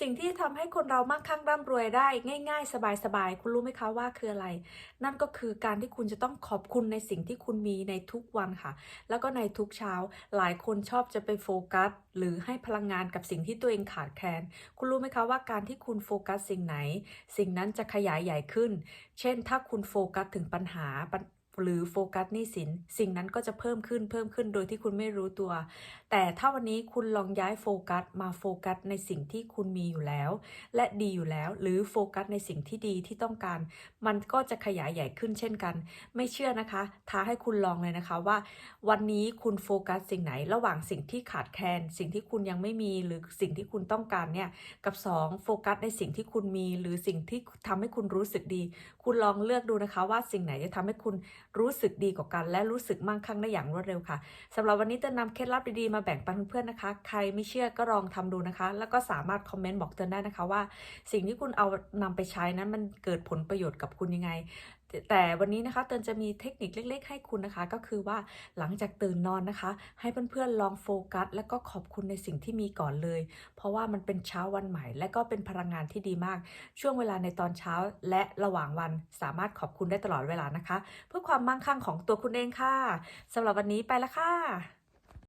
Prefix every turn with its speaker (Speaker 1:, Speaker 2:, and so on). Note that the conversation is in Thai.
Speaker 1: สิ่งที่ทำให้คนเรามั่งคั่งร่ำรวยได้ง่าย ๆ สบายๆ คุณรู้ไหมคะว่าคืออะไร นั่นก็คือการที่คุณจะต้องขอบคุณในสิ่งที่คุณมีในทุกวันค่ะ แล้วก็ในทุกเช้า หลายคนชอบจะไปโฟกัส หรือให้พลังงานกับสิ่งที่ตัวเองขาดแคลน คุณรู้ไหมคะว่าการที่คุณโฟกัสสิ่งไหน สิ่งนั้นจะขยายใหญ่ขึ้น เช่น ถ้าคุณโฟกัสถึงปัญหา หรือโฟกัสหนี้สิน สิ่งนั้นก็จะเพิ่มขึ้นเพิ่มขึ้นโดยที่คุณไม่รู้ตัว แต่ถ้าวันนี้คุณลองย้ายโฟกัสมาโฟกัสในสิ่งที่คุณมีอยู่แล้ว และดีอยู่แล้ว หรือโฟกัสในสิ่งที่ดีที่ต้องการ มันก็จะขยายใหญ่ขึ้นเช่นกัน ไม่เชื่อนะคะท้าให้คุณลองเลยนะคะว่า วันนี้คุณโฟกัสสิ่งไหนระหว่างสิ่งที่ขาดแคลนสิ่งที่คุณยังไม่มีหรือสิ่งที่คุณต้องการเนี่ยกับสองโฟกัสในสิ่งที่คุณมี หรือสิ่งที่ทำให้คุณรู้สึกดี คุณลองเลือกดูนะคะว่าสิ่งไหนจะทำให้คุณ รู้สึกดีกว่ากัน และรู้สึกมั่งคั่งได้อย่างรวดเร็วค่ะสำหรับวันนี้จะนนำเคล็ดลับดีๆมาแบ่งปันเพื่อนๆนะคะ ใครไม่เชื่อก็ลองทำดูนะคะ แล้วก็สามารถคอมเมนต์บอกเตือนได้นะคะว่า สิ่งที่คุณเอานำไปใช้นั้นมันเกิดผลประโยชน์กับคุณยังไงแต่วันนี้นะคะเตือนจะมีเทคนิคเล็ก ๆ ให้คุณนะคะ ก็คือว่าหลังจากตื่นนอนนะคะ ให้เพื่อนๆลองโฟกัส และก็ขอบคุณในสิ่งที่มีก่อนเลย เพราะว่ามันเป็นเช้าวันใหม่ และก็เป็นพลังงานที่ดีมาก ช่วงเวลาในตอนเช้าและระหว่างวันสามารถขอบคุณได้ตลอดเวลานะคะ เพื่อความมั่งคั่งของตัวคุณเองค่ะสำหรับวันนี้ไปละค่ะ